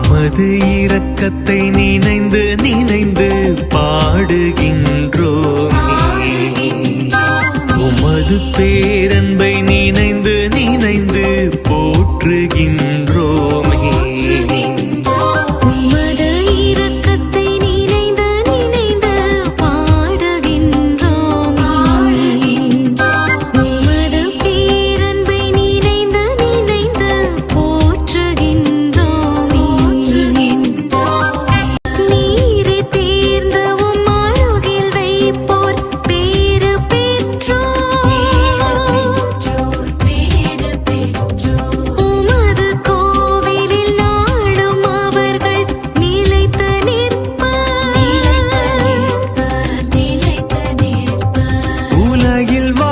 உமது இரக்கத்தை நினைந்து நினைந்து பாடுகின்றோமே. உமது பேரன்பை நினைந்து நினைந்து போற்றுகின்ற Silva.